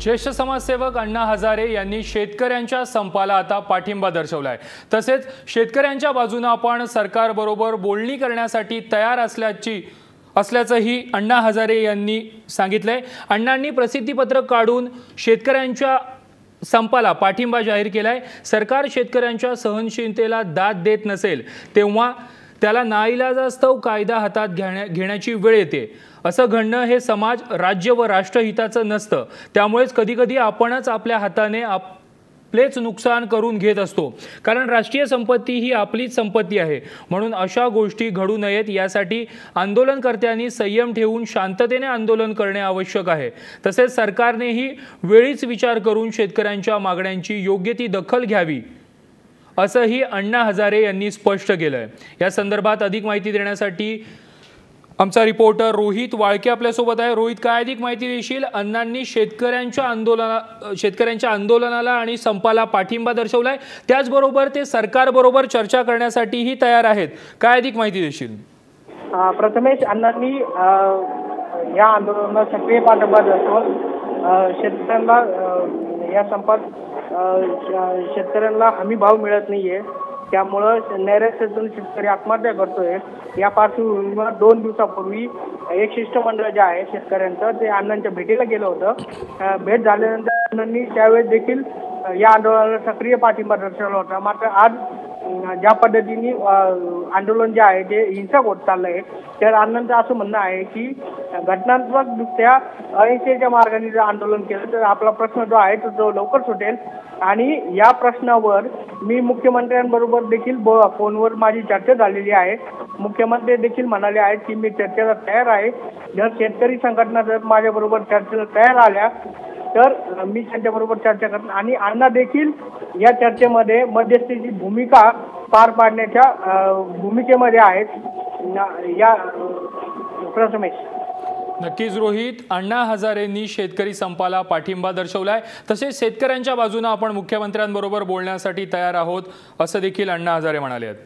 ज्येष्ठ समाजसेवक अण्णा हजारे यांनी शेतकऱ्यांच्या संपाला आता पाठिंबा दर्शवला आहे तसेच शेतकऱ्यांच्या बाजूने आपण सरकारबरोबर बोलणी करण्यासाठी तयार असल्याची असल्याचंही अण्णा हजारे यांनी सांगितलंय. अण्णांनी प्रसिद्धीपत्रक काढून शेतकऱ्यांच्या संपाला पाठिंबा जाहीर केला आहे सरकार शेतकऱ्यांच्या सहनशीलतेला दाद देत नसेल तेव्हा त्याला नाईलाजास्तव कायदा हातात घेण्या घेण्याची वेळ येते. असं घडणं हे समाज राज्य व राष्ट्रहिताचं नसतं. त्यामुळेच कधीकधी आपणच आपल्या हाताने आपलेच नुकसान करून घेत असतो. कारण राष्ट्रीय संपत्ती ही आपलीच संपत्ती आहे. म्हणून अशा गोष्टी घडू नयेत यासाठी आंदोलनकर्त्यांनी संयम ठेवून शांततेने आंदोलन करणे आवश्यक आहे. तसेच सरकारनेही वेळीच विचार करून शेतकऱ्यांच्या मागण्यांची योग्य ती दखल घ्यावी असंही अण्णा हजारे यांनी स्पष्ट केलं आहे या संदर्भात अधिक माहिती देण्यासाठी आमचा रिपोर्टर रोहित वाळके आपल्यासोबत आहे. रोहित काय अधिक माहिती देशील? अण्णांनी शेतकऱ्यांच्या आंदोलना शेतकऱ्यांच्या आंदोलनाला आणि संपाला पाठिंबा दर्शवलाय. त्याचबरोबर ते सरकारबरोबर चर्चा करण्यासाठीही तयार आहेत. काय अधिक माहिती देशील? प्रथमेश अण्णांनी या आंदोलनाला सक्रिय पाठिंबा दर्शवत शेतकऱ्यांना या संपात शेतकऱ्यांना हमी भाव मिळत नाहीये. त्यामुळं नैराश्यातून शेतकरी आत्महत्या करतोय. या पार्श्वभूमीवर दोन दिवसापूर्वी एक शिष्टमंडळ जे आहे शेतकऱ्यांचं ते अण्णांच्या भेटीला गेलं होतं. भेट झाल्यानंतर अण्णांनी त्यावेळेस देखील या आंदोलनाला सक्रिय पाठिंबा दर्शवला होता. मात्र आज ज्या पद्धतीने आंदोलन जे आहे ते हिंसक होत चाललं आहे तर अण्णांचं असं म्हणणं आहे की घटनात्मकदृष्ट्या अहिंसेच्या मार्गाने जर आंदोलन केलं तर आपला प्रश्न जो आहे तो जो लवकर सुटेल. आणि या प्रश्नावर मी मुख्यमंत्र्यांबरोबर देखील ब फोनवर माझी चर्चा झालेली आहे. मुख्यमंत्री देखील म्हणाले आहेत की मी चर्चेला तयार आहे. जर शेतकरी संघटना जर माझ्याबरोबर चर्चेला तयार आल्या तर मी त्यांच्याबरोबर चर्चा करणार. आणि अण्णा देखील या चर्चेमध्ये मध्यस्थीची भूमिका पार पाडण्याच्या भूमिकेमध्ये आहेत. या प्रथमेश. नक्कीच रोहित. अण्णा हजारेंनी शेतकरी संपाला पाठिंबा दर्शवलाय. तसेच शेतकऱ्यांच्या बाजूने आपण मुख्यमंत्र्यांबरोबर बोलण्यासाठी तयार आहोत असं देखील अण्णा हजारे म्हणाले आहेत.